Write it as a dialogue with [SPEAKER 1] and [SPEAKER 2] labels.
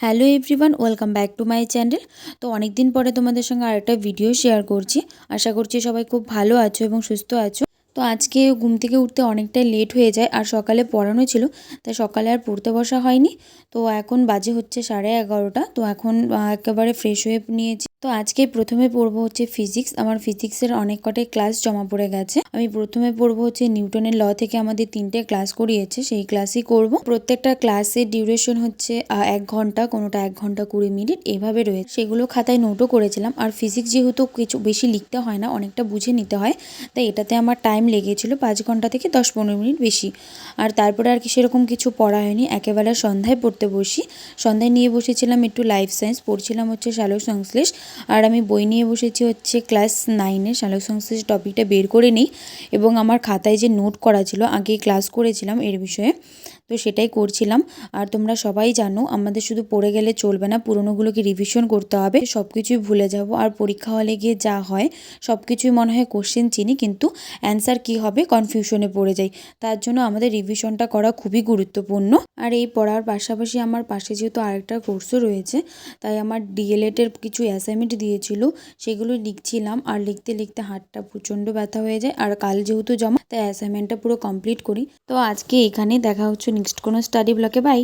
[SPEAKER 1] Hello everyone welcome back to my channel তো অনেক দিন পরে তোমাদের সঙ্গে আরেকটা ভিডিও শেয়ার করছি। আশা করছি সবাই খুব ভালো আছো এবং সুস্থ আছো। তো আজকে ঘুম থেকে উঠতে অনেকটাই লেট হয়ে যায় আর সকালে পড়ানো ছিল, তাই সকালে আর পড়তে বসা হয়নি। তো এখন বাজে হচ্ছে সাড়ে এগারোটা। তো এখন একেবারে ফ্রেশ হয়ে নিয়েছি। তো আজকে প্রথমে পড়ব হচ্ছে ফিজিক্স। আমার ফিজিক্সের অনেক কটাই ক্লাস জমা পড়ে গেছে। আমি প্রথমে পড়ব হচ্ছে নিউটনের ল থেকে আমাদের তিনটে ক্লাস করিয়েছে, সেই ক্লাসই করব। প্রত্যেকটা ক্লাসের ডিউরেশন হচ্ছে এক ঘণ্টা, কোনোটা এক ঘণ্টা কুড়ি মিনিট, এভাবে রয়েছে। সেগুলো খাতায় নোটও করেছিলাম। আর ফিজিক্স যেহেতু কিছু বেশি লিখতে হয় না, অনেকটা বুঝে নিতে হয়, তাই এটাতে আমার টাইম লেগেছিল পাঁচ ঘণ্টা থেকে দশ পনেরো মিনিট বেশি। আর তারপরে আর কি সেরকম কিছু পড়া হয়নি একেবারে সন্ধ্যায় পড়তে বসি। সন্ধ্যায় নিয়ে বসেছিলাম একটু লাইফ সায়েন্স, পড়ছিলাম হচ্ছে শালক সংশ্লেষ আর আমি বই নিয়ে বসেছি হচ্ছে ক্লাস নাইনের শালক সংশ্লেষ টপিকটা বের করে নিই এবং আমার খাতায় যে নোট করা ছিল আগে ক্লাস করেছিলাম এর বিষয়ে, তো সেটাই করছিলাম। আর তোমরা সবাই জানো, আমাদের শুধু পড়ে গেলে চলবে না, পুরোনোগুলোকে রিভিশন করতে হবে। সব কিছুই ভুলে যাব, আর পরীক্ষা হলে গিয়ে যা হয় সব কিছুই মনে হয় কোশ্চেন চিনি, কিন্তু অ্যান্সার কি হবে কনফিউশনে পড়ে যাই। তার জন্য আমাদের রিভিশনটা করা খুবই গুরুত্বপূর্ণ। আর এই পড়ার পাশাপাশি আমার পাশে যেহেতু আরেকটা কোর্সও রয়েছে, তাই আমার ডিএলএডের কিছু অ্যাসাইনমেন্ট দিয়েছিল, সেগুলো লিখছিলাম। আর লিখতে লিখতে হাতটা প্রচণ্ড ব্যথা হয়ে যায়। আর কাল যেহেতু জমা, তাই অ্যাসাইনমেন্টটা পুরো কমপ্লিট করি। তো আজকে এখানেই দেখা হচ্ছে নেক্সট কোনো স্টাডি ব্লকে বাই